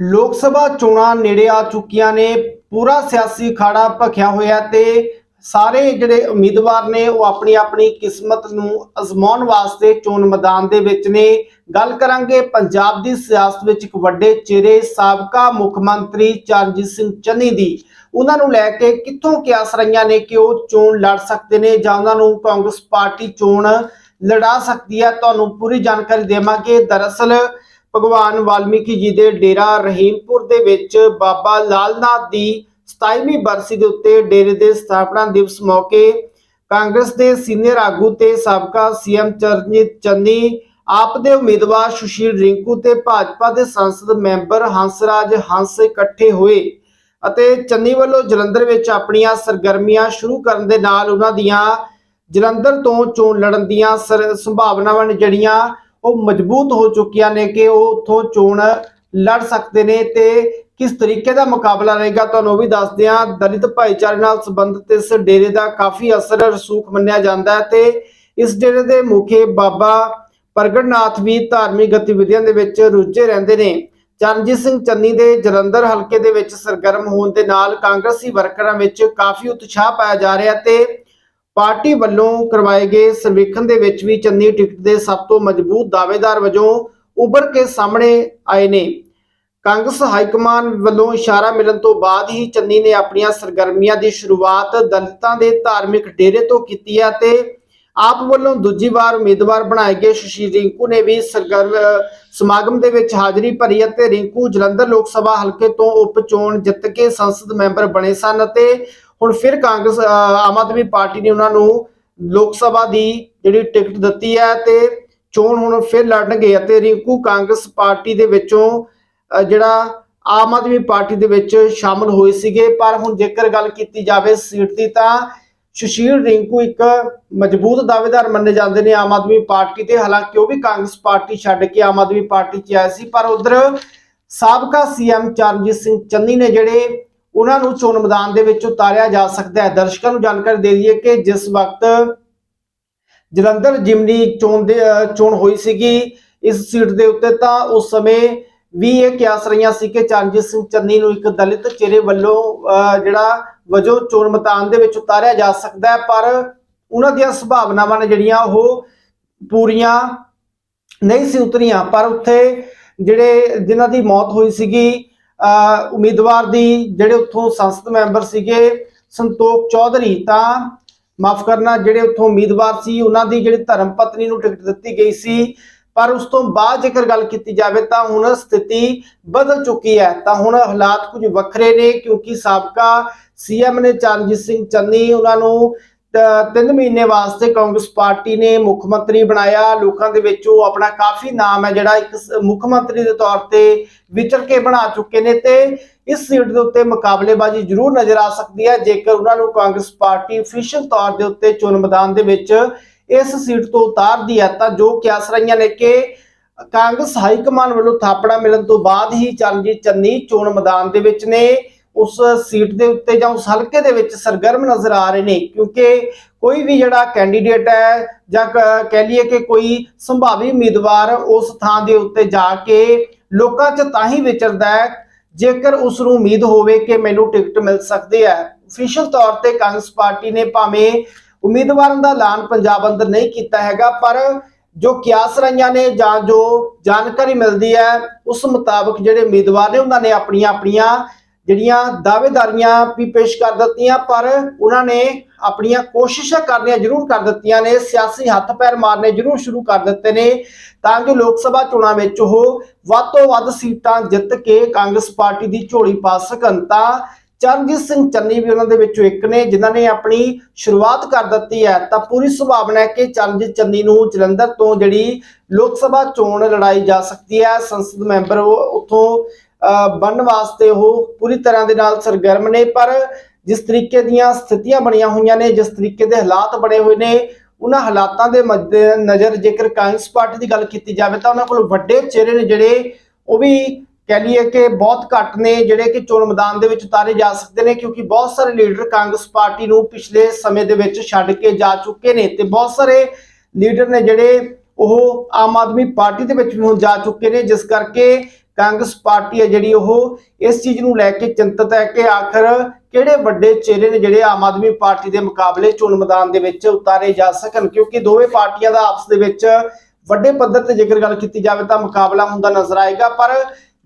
ਲੋਕ ਸਭਾ ਚੋਣਾਂ ਨੇੜੇ ਆ ਚੁੱਕੀਆਂ ਨੇ, ਪੂਰਾ ਸਿਆਸੀ ਅਖਾੜਾ ਭਖਿਆ ਹੋਇਆ ਤੇ ਸਾਰੇ ਜਿਹੜੇ ਉਮੀਦਵਾਰ ਨੇ ਉਹ ਆਪਣੀ ਆਪਣੀ ਕਿਸਮਤ ਨੂੰ ਅਜ਼ਮਾਉਣ ਵਾਸਤੇ ਚੋਣ ਮੈਦਾਨ ਦੇ ਵਿੱਚ ਨੇ। ਗੱਲ ਕਰਾਂਗੇ ਪੰਜਾਬ ਦੀ ਸਿਆਸਤ ਵਿੱਚ ਇੱਕ ਵੱਡੇ ਚਿਹਰੇ ਸਾਬਕਾ ਮੁੱਖ ਮੰਤਰੀ ਚਰਨਜੀਤ ਸਿੰਘ ਚੰਨੀ ਦੀ। ਉਹਨਾਂ ਨੂੰ ਲੈ ਕੇ ਕਿੱਥੋਂ ਕਿਆਸ ਰਹੀਆਂ ਨੇ ਕਿ ਉਹ ਚੋਣ ਲੜ ਸਕਦੇ ਨੇ ਜਾਂ ਉਹਨਾਂ ਨੂੰ ਕਾਂਗਰਸ ਪਾਰਟੀ ਚੋਣ ਲੜਾ ਸਕਦੀ ਹੈ, ਤੁਹਾਨੂੰ ਪੂਰੀ ਜਾਣਕਾਰੀ ਦੇਵਾਂਗੇ। ਦਰਅਸਲ ਭਗਵਾਨ ਵਾਲਮੀਕੀ ਜੀ ਦੇ ਡੇਰਾ ਰਹੀਮਪੁਰ ਦੇ ਵਿੱਚ ਬਾਬਾ ਲਾਲਨਾਥ ਦੀ 27ਵੀਂ ਬਰਸੀ ਦੇ ਉੱਤੇ ਡੇਰੇ ਦੇ ਸਥਾਪਨਾ ਦਿਵਸ ਮੌਕੇ ਕਾਂਗਰਸ ਦੇ ਸੀਨੀਅਰ ਆਗੂ ਤੇ ਸਾਬਕਾ ਸੀਐਮ ਚਰਨਜੀਤ ਚੰਨੀ, ਆਪ ਦੇ ਉਮੀਦਵਾਰ ਸੁਸ਼ੀਲ ਰਿੰਕੂ ਤੇ ਭਾਜਪਾ ਦੇ ਸੰਸਦ ਮੈਂਬਰ ਹੰਸਰਾਜ ਹੰਸ ਇਕੱਠੇ ਹੋਏ ਅਤੇ ਚੰਨੀ ਵੱਲੋਂ ਜਲੰਧਰ ਵਿੱਚ ਆਪਣੀਆਂ ਸਰਗਰਮੀਆਂ ਸ਼ੁਰੂ ਕਰਨ ਦੇ ਨਾਲ ਉਹਨਾਂ ਦੀਆਂ ਜਲੰਧਰ ਤੋਂ ਚੋਣ ਲੜਨ ਦੀਆਂ ਸਰ- ਸੰਭਾਵਨਾਵਾਂ ਨੇ ਜਿਹੜੀਆਂ ਉਹ ਮਜ਼ਬੂਤ ਹੋ ਚੁੱਕੀਆਂ ਨੇ ਕਿ ਉਹ ਉੱਥੋਂ ਚੋਣ ਲੜ ਸਕਦੇ ਨੇ ਤੇ ਕਿਸ ਤਰੀਕੇ ਦਾ ਮੁਕਾਬਲਾ ਰਹੇਗਾ ਤੁਹਾਨੂੰ ਉਹ ਵੀ ਦੱਸਦੇ ਹਾਂ। ਦਲਿਤ ਭਾਈਚਾਰੇ ਨਾਲ ਸੰਬੰਧਿਤ ਇਸ ਡੇਰੇ ਦਾ ਕਾਫੀ ਅਸਰ ਰਸੂਖ ਮੰਨਿਆ ਜਾਂਦਾ ਹੈ ਤੇ ਇਸ ਡੇਰੇ ਦੇ ਮੁਖੀ ਬਾਬਾ ਪ੍ਰਗਟਨਾਥ ਵੀ ਧਾਰਮਿਕ ਗਤੀਵਿਧੀਆਂ ਦੇ ਵਿੱਚ ਰੁੱਝੇ ਰਹਿੰਦੇ ਨੇ। ਚਰਨਜੀਤ ਸਿੰਘ ਚੰਨੀ ਦੇ ਜਲੰਧਰ ਹਲਕੇ ਦੇ ਵਿੱਚ ਸਰਗਰਮ ਹੋਣ ਦੇ ਨਾਲ ਕਾਂਗਰਸੀ ਵਰਕਰਾਂ ਵਿੱਚ ਕਾਫੀ ਉਤਸ਼ਾਹ ਪਾਇਆ ਜਾ ਰਿਹਾ ਤੇ ਪਾਰਟੀ ਵੱਲੋਂ ਕਰਵਾਏ ਗਏ ਸਰਵੇਖਣ ਦੇ ਵਿੱਚ ਵੀ ਚੰਨੀ ਟਿਕਟ ਦੇ ਸਭ ਤੋਂ ਮਜ਼ਬੂਤ ਦਾਅਵੇਦਾਰ ਵਜੋਂ ਉੱਭਰ ਕੇ ਸਾਹਮਣੇ ਆਏ ਨੇ। ਕਾਂਗਰਸ ਹਾਈਕਮਾਨ ਵੱਲੋਂ ਇਸ਼ਾਰਾ ਮਿਲਣ ਤੋਂ ਬਾਅਦ ਹੀ ਚੰਨੀ ਨੇ ਆਪਣੀਆਂ ਸਰਗਰਮੀਆਂ ਦੀ ਸ਼ੁਰੂਆਤ ਦਲਿਤਾਂ ਦੇ ਧਾਰਮਿਕ ਡੇਰੇ ਤੋਂ ਕੀਤੀ ਹੈ ਤੇ ਆਪ ਵੱਲੋਂ ਦੂਜੀ ਵਾਰ ਉਮੀਦਵਾਰ ਬਣਾਏ ਗਏ ਸ਼ਸ਼ੀ ਰਿੰਕੂ ਨੇ ਵੀ ਸਰਗਰਮ, ਸਮਾਗਮ ਦੇ ਵਿੱਚ ਹਾਜ਼ਰੀ ਭਰੀ ਅਤੇ ਰਿੰਕੂ ਜਲੰਧਰ ਲੋਕ ਸਭਾ ਹਲਕੇ ਤੋਂ ਉਪ ਚੋਣ ਜਿੱਤ ਕੇ ਸੰਸਦ ਮੈਂਬਰ ਬਣੇ ਸਨ ਅਤੇ ਹੁਣ ਫਿਰ ਕਾਂਗਰਸ ਆਮ ਆਦਮੀ ਪਾਰਟੀ ਨੇ ਉਹਨਾਂ ਨੂੰ ਲੋਕ ਸਭਾ ਦੀ ਜਿਹੜੀ ਟਿਕਟ ਦਿੱਤੀ ਹੈ ਤੇ ਚੋਣ ਹੁਣ ਫਿਰ ਲੜਨਗੇ ਅਤੇ ਰਿੰਕੂ ਕਾਂਗਰਸ ਪਾਰਟੀ ਦੇ ਵਿੱਚੋਂ ਜਿਹੜਾ ਆਮ ਆਦਮੀ ਪਾਰਟੀ ਦੇ ਵਿੱਚ ਸ਼ਾਮਲ ਹੋਏ ਸੀਗੇ। ਪਰ ਹੁਣ ਜੇਕਰ ਗੱਲ ਕੀਤੀ ਜਾਵੇ ਸੀਟ ਦੀ ਤਾਂ ਸੁਸ਼ੀਲ ਰਿੰਕੂ ਇੱਕ ਮਜ਼ਬੂਤ ਦਾਅਵੇਦਾਰ ਮੰਨੇ ਜਾਂਦੇ ਨੇ ਆਮ ਆਦਮੀ ਪਾਰਟੀ ਤੇ। ਹਾਲਾਂਕਿ ਉਹ ਵੀ ਕਾਂਗਰਸ ਪਾਰਟੀ ਛੱਡ ਕੇ ਆਮ ਆਦਮੀ ਪਾਰਟੀ 'ਚ ਆਏ ਸੀ, ਪਰ ਉਧਰ ਸਾਬਕਾ ਸੀਐਮ ਚਰਨਜੀਤ ਸਿੰਘ ਚੰਨੀ ਨੇ ਜਿਹੜੇ ਉਹਨਾਂ ਨੂੰ ਚੋਣ ਮੈਦਾਨ ਦੇ ਵਿੱਚ ਉਤਾਰਿਆ ਜਾ ਸਕਦਾ ਹੈ। ਦਰਸ਼ਕਾਂ ਨੂੰ ਜਾਣਕਾਰੀ ਦੇ ਦਈਏ ਕਿ ਜਿਸ ਵਕਤ ਜਲੰਧਰ ਜਿਮਨੀ ਚੋਣ ਦੇ ਚੋਣ ਹੋਈ ਸੀਗੀ ਇਸ ਸੀਟ ਦੇ ਉੱਤੇ, ਤਾਂ ਉਸ ਸਮੇਂ ਵੀ ਇਹ ਕਿਆਸ ਰਹੀਆਂ ਸੀ ਕਿ ਚਰਨਜੀਤ ਸਿੰਘ ਚੰਨੀ ਨੂੰ ਇੱਕ ਦਲਿਤ ਚਿਹਰੇ ਵੱਲੋਂ, ਅਹ, ਜਿਹੜਾ ਵਜੋਂ ਚੋਣ ਮੈਦਾਨ ਦੇ ਵਿੱਚ ਉਤਾਰਿਆ ਜਾ ਸਕਦਾ ਹੈ। ਪਰ ਉਹਨਾਂ ਦੀਆਂ ਸੰਭਾਵਨਾਵਾਂ ਨੇ ਜਿਹੜੀਆਂ ਉਹ ਪੂਰੀਆਂ ਨਹੀਂ ਸੀ ਉਤਰੀਆਂ। ਪਰ ਉੱਥੇ ਜਿਹੜੇ, ਜਿਨ੍ਹਾਂ ਦੀ ਮੌਤ ਹੋਈ ਸੀਗੀ ਉਮੀਦਵਾਰ ਦੀ ਜਿਹੜੇ ਉੱਥੋਂ ਸੰਸਦ ਮੈਂਬਰ ਸੀਗੇ ਸੰਤੋਖ ਚੌਧਰੀ, ਤਾਂ ਮਾਫ ਕਰਨਾ, ਜਿਹੜੇ ਉੱਥੋਂ ਉਮੀਦਵਾਰ ਸੀ, ਉਹਨਾਂ ਦੀ ਜਿਹੜੀ ਧਰਮ ਪਤਨੀ ਨੂੰ ਟਿਕਟ ਦਿੱਤੀ ਗਈ ਸੀ। ਪਰ ਉਸ ਤੋਂ ਬਾਅਦ ਜੇਕਰ ਗੱਲ ਕੀਤੀ ਜਾਵੇ, ਤਾਂ ਹੁਣ ਸਥਿਤੀ ਬਦਲ ਚੁੱਕੀ ਹੈ। ਤਾਂ ਹੁਣ ਹਾਲਾਤ ਕੁਝ ਵੱਖਰੇ ਨੇ, ਕਿਉਂਕਿ ਸਾਬਕਾ ਸੀਐਮ ਨੇ ਚਰਨਜੀਤ ਸਿੰਘ ਚੰਨੀ, ਉਹਨਾਂ ਨੂੰ ਤਿੰਨ ਮਹੀਨੇ ਵਾਸਤੇ ਕਾਂਗਰਸ ਪਾਰਟੀ ਨੇ ਮੁੱਖ ਮੰਤਰੀ ਬਣਾਇਆ। ਲੋਕਾਂ ਦੇ ਵਿੱਚ ਉਹ ਆਪਣਾ ਕਾਫੀ ਨਾਮ ਹੈ ਜਿਹੜਾ ਇੱਕ ਮੁੱਖ ਮੰਤਰੀ ਦੇ ਤੌਰ ਤੇ ਵਿਚਰ ਕੇ ਬਣਾ ਚੁੱਕੇ ਨੇ ਤੇ ਇਸ ਸੀਟ ਦੇ ਉੱਤੇ ਮੁਕਾਬਲੇਬਾਜ਼ੀ ਜ਼ਰੂਰ ਨਜ਼ਰ ਆ ਸਕਦੀ ਹੈ। ਜੇਕਰ ਉਹਨਾਂ ਨੂੰ ਕਾਂਗਰਸ ਪਾਰਟੀ ਅਫੀਸ਼ੀਅਲ ਤੌਰ ਦੇ ਉੱਤੇ ਚੋਣ ਮੈਦਾਨ ਦੇ ਵਿੱਚ ਇਸ ਸੀਟ ਤੋਂ ਉਤਾਰਦੀ ਹੈ ਤਾਂ ਜੋ ਕਿਆਸ ਰਹੀਆਂ ਨੇ ਕਿ ਕਾਂਗਰਸ ਹਾਈ ਕਮਾਨ ਵੱਲੋਂ ਥਾਪੜਾ ਮਿਲਣ ਤੋਂ ਬਾਅਦ ਹੀ ਚਰਨਜੀਤ ਚੰਨੀ ਚੋਣ ਮੈਦਾਨ ਦੇ ਵਿੱਚ ਨੇ। ਉਸ ਸੀਟ ਦੇ ਉੱਤੇ ਜਾਂ ਉਸ ਹਲਕੇ ਦੇ ਵਿੱਚ ਸਰਗਰਮ ਨਜ਼ਰ ਆ ਰਹੇ ਨੇ, ਕਿਉਂਕਿ ਕੋਈ ਵੀ ਜਿਹੜਾ ਕੈਂਡੀਡੇਟ ਹੈ ਜਾਂ ਕਹਿ ਲਈਏ ਕਿ ਕੋਈ ਸੰਭਾਵੀ ਉਮੀਦਵਾਰ ਉਸ ਥਾਂ ਦੇ ਉੱਤੇ ਜਾ ਕੇ ਲੋਕਾਂ 'ਚ ਤਾਂ ਹੀ ਵਿਚਰਦਾ ਹੈ, ਜੇਕਰ ਉਸ ਨੂੰ ਉਮੀਦ ਹੋਵੇ ਕਿ ਮੈਨੂੰ ਟਿਕਟ ਮਿਲ ਸਕਦੀ ਹੈ। ਅਫੀਸ਼ੀਅਲ ਤੌਰ ਤੇ ਕਾਂਗਰਸ ਪਾਰਟੀ ਨੇ ਭਾਵੇਂ ਉਮੀਦਵਾਰਾਂ ਦਾ ਐਲਾਨ ਪੰਜਾਬ ਅੰਦਰ ਨਹੀਂ ਕੀਤਾ ਹੈਗਾ, ਪਰ ਜੋ ਕਿਆਸ ਰਹੀਆਂ ਨੇ ਜਾਂ ਜੋ ਜਾਣਕਾਰੀ ਮਿਲਦੀ ਹੈ, ਉਸ ਮੁਤਾਬਕ ਜਿਹੜੇ ਉਮੀਦਵਾਰ ਨੇ ਉਹਨਾਂ ਨੇ ਆਪਣੀਆਂ ਆਪਣੀਆਂ ਜਿਹੜੀਆਂ ਦਾਅਵੇਦਾਰੀਆਂ ਵੀ ਪੇਸ਼ ਕਰ ਦਿੱਤੀਆਂ, ਪਰ ਉਹਨਾਂ ਨੇ ਆਪਣੀਆਂ ਕੋਸ਼ਿਸ਼ਾਂ ਕਰਨੀਆਂ ਜ਼ਰੂਰ ਕਰ ਦਿੱਤੀਆਂ ਨੇ, ਸਿਆਸੀ ਹੱਥ ਪੈਰ ਮਾਰਨੇ ਜ਼ਰੂਰ ਸ਼ੁਰੂ ਕਰ ਦਿੱਤੇ ਨੇ, ਤਾਂ ਕਿ ਲੋਕ ਸਭਾ ਚੋਣਾਂ ਵਿੱਚ ਉਹ ਵੱਧ ਤੋਂ ਵੱਧ ਸੀਟਾਂ ਜਿੱਤ ਕੇ ਕਾਂਗਰਸ ਪਾਰਟੀ ਦੀ ਝੋਲੀ ਪਾ ਸਕਣ, ਤਾਂ ਚਰਨਜੀਤ ਸਿੰਘ ਚੰਨੀ ਵੀ ਉਹਨਾਂ ਦੇ ਵਿੱਚੋਂ ਇੱਕ ਨੇ, ਜਿਨ੍ਹਾਂ ਨੇ ਆਪਣੀ ਸ਼ੁਰੂਆਤ ਕਰ ਦਿੱਤੀ ਹੈ। ਤਾਂ ਪੂਰੀ ਸੰਭਾਵਨਾ ਹੈ ਕਿ ਚਰਨਜੀਤ ਚੰਨੀ ਨੂੰ ਜਲੰਧਰ ਤੋਂ ਜਿਹੜੀ ਲੋਕ ਸਭਾ ਚੋਣ ਲੜਾਈ ਜਾ ਸਕਦੀ ਹੈ, ਸੰਸਦ ਮੈਂਬਰ ਉਹ ਉੱਥੋਂ ਬਣਨ ਵਾਸਤੇ ਉਹ ਪੂਰੀ ਤਰ੍ਹਾਂ ਦੇ ਨਾਲ ਸਰਗਰਮ ਨੇ, ਪਰ ਜਿਸ ਤਰੀਕੇ ਦੀਆਂ ਸਥਿਤੀਆਂ ਬਣੀਆਂ ਹੋਈਆਂ ਨੇ, ਜਿਸ ਤਰੀਕੇ ਦੇ ਹਾਲਾਤ ਬਣੇ ਹੋਏ ਨੇ, ਉਹਨਾਂ ਹਾਲਾਤਾਂ ਦੇ ਮੱਦੇ ਨਜ਼ਰ ਜੇਕਰ ਕਾਂਗਰਸ ਪਾਰਟੀ ਦੀ ਗੱਲ ਕੀਤੀ ਜਾਵੇ ਤਾਂ ਉਹਨਾਂ ਕੋਲ ਵੱਡੇ ਚਿਹਰੇ ਨੇ ਜਿਹੜੇ, ਉਹ ਵੀ ਕਹਿ ਲਈਏ ਕਿ ਬਹੁਤ ਘੱਟ ਨੇ, ਜਿਹੜੇ ਕਿ ਚੋਣ ਮੈਦਾਨ ਦੇ ਵਿੱਚ ਉਤਾਰੇ ਜਾ ਸਕਦੇ ਨੇ, ਕਿਉਂਕਿ ਬਹੁਤ ਸਾਰੇ ਲੀਡਰ ਕਾਂਗਰਸ ਪਾਰਟੀ ਨੂੰ ਪਿਛਲੇ ਸਮੇਂ ਦੇ ਵਿੱਚ ਛੱਡ ਕੇ ਜਾ ਚੁੱਕੇ ਨੇ ਤੇ ਬਹੁਤ ਸਾਰੇ ਲੀਡਰ ਨੇ ਜਿਹੜੇ ਉਹ ਆਮ ਆਦਮੀ ਪਾਰਟੀ ਦੇ ਵਿੱਚ ਵੀ ਹੁਣ ਜਾ ਚੁੱਕੇ ਨੇ, ਜਿਸ ਕਰਕੇ ਕਾਂਗਰਸ ਪਾਰਟੀ ਹੈ ਜਿਹੜੀ ਉਹ ਇਸ ਚੀਜ਼ ਨੂੰ ਲੈ ਕੇ ਚਿੰਤਤ ਹੈ ਕਿ ਆਖਰ ਕਿਹੜੇ ਵੱਡੇ ਚਿਹਰੇ ਨੇ ਜਿਹੜੇ ਆਮ ਆਦਮੀ ਪਾਰਟੀ ਦੇ ਮੁਕਾਬਲੇ ਚੋਣ ਮੈਦਾਨ ਦੇ ਵਿੱਚ ਉਤਾਰੇ ਜਾ ਸਕਣ? ਕਿਉਂਕਿ ਦੋਵੇਂ ਪਾਰਟੀਆਂ ਦਾ ਆਪਸ ਦੇ ਵਿੱਚ ਵੱਡੇ ਪੱਧਰ ਤੇ ਜੇਕਰ ਗੱਲ ਕੀਤੀ ਜਾਵੇ ਤਾਂ ਮੁਕਾਬਲਾ ਹੁੰਦਾ ਨਜ਼ਰ ਆਏਗਾ, ਪਰ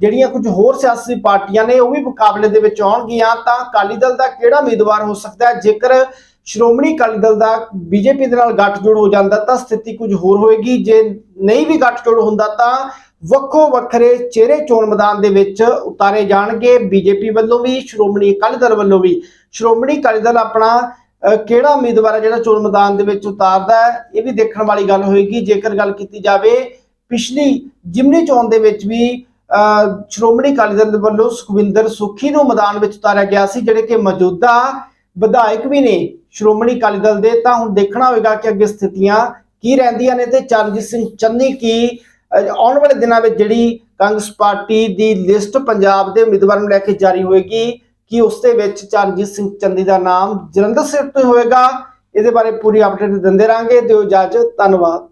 ਜਿਹੜੀਆਂ ਕੁਝ ਹੋਰ ਸਿਆਸੀ ਪਾਰਟੀਆਂ ਨੇ ਉਹ ਵੀ ਮੁਕਾਬਲੇ ਦੇ ਵਿੱਚ ਆਉਣਗੀਆਂ, ਤਾਂ ਅਕਾਲੀ ਦਲ ਦਾ ਕਿਹੜਾ ਉਮੀਦਵਾਰ ਹੋ ਸਕਦਾ ਹੈ? ਜੇਕਰ ਸ਼੍ਰੋਮਣੀ ਅਕਾਲੀ ਦਲ ਦਾ ਬੀਜੇਪੀ ਦੇ ਨਾਲ ਗੱਠਜੋੜ ਹੋ ਜਾਂਦਾ ਤਾਂ ਸਥਿਤੀ ਕੁਝ ਹੋਰ ਹੋਏਗੀ, ਜੇ ਨਹੀਂ ਵੀ ਗੱਠਜੋੜ ਹੁੰਦਾ ਤਾਂ ਵੱਖੋ ਵੱਖਰੇ ਚਿਹਰੇ ਚੋਣ ਮੈਦਾਨ ਦੇ ਵਿੱਚ ਉਤਾਰੇ ਜਾਣਗੇ ਬੀਜੇਪੀ ਵੱਲੋਂ ਵੀ ਸ਼੍ਰੋਮਣੀ ਅਕਾਲੀ ਦਲ ਵੱਲੋਂ ਵੀ। ਸ਼੍ਰੋਮਣੀ ਅਕਾਲੀ ਦਲ ਆਪਣਾ ਕਿਹੜਾ ਉਮੀਦਵਾਰ ਹੈ ਜਿਹੜਾ ਚੋਣ ਮੈਦਾਨ ਦੇ ਵਿੱਚ ਉਤਾਰਦਾ ਹੈ ਇਹ ਵੀ ਦੇਖਣ ਵਾਲੀ ਗੱਲ ਹੋਏਗੀ। ਜੇਕਰ ਗੱਲ ਕੀਤੀ ਜਾਵੇ ਪਿਛਲੀ ਜਿਮਨੀ ਚੋਣ ਦੇ ਵਿੱਚ ਵੀ ਅਹ, ਸ਼੍ਰੋਮਣੀ ਅਕਾਲੀ ਦਲ ਵੱਲੋਂ ਸੁਖਵਿੰਦਰ ਸੁਖੀ ਨੂੰ ਮੈਦਾਨ ਵਿੱਚ ਉਤਾਰਿਆ ਗਿਆ ਸੀ ਜਿਹੜੇ ਕਿ ਮੌਜੂਦਾ ਵਿਧਾਇਕ ਵੀ ਨੇ ਸ਼੍ਰੋਮਣੀ ਅਕਾਲੀ ਦਲ ਦੇ। ਤਾਂ ਹੁਣ ਦੇਖਣਾ ਹੋਵੇਗਾ ਕਿ ਅੱਗੇ ਸਥਿਤੀਆਂ ਕੀ ਰਹਿੰਦੀਆਂ ਨੇ ਤੇ ਚਰਨਜੀਤ ਸਿੰਘ ਚੰਨੀ ਕੀ ਆਉਣ ਵਾਲੇ ਦਿਨਾਂ ਵਿੱਚ ਜਿਹੜੀ ਕਾਂਗਰਸ ਪਾਰਟੀ ਦੀ ਲਿਸਟ ਪੰਜਾਬ ਦੇ ਉਮੀਦਵਾਰਾਂ ਨੂੰ ਲੈ ਕੇ ਜਾਰੀ ਹੋਏਗੀ, ਕਿ ਉਸ ਦੇ ਵਿੱਚ ਚਰਨਜੀਤ ਸਿੰਘ ਚੰਨੀ ਦਾ ਨਾਮ ਜਲੰਧਰ ਸਿਰ ਤੋਂ ਹੋਏਗਾ? ਇਹਦੇ ਬਾਰੇ ਪੂਰੀ ਅਪਡੇਟ ਦਿੰਦੇ ਰਾਂਗੇ ਦਿਓ ਇਜਾਜ਼ਤ, ਧੰਨਵਾਦ।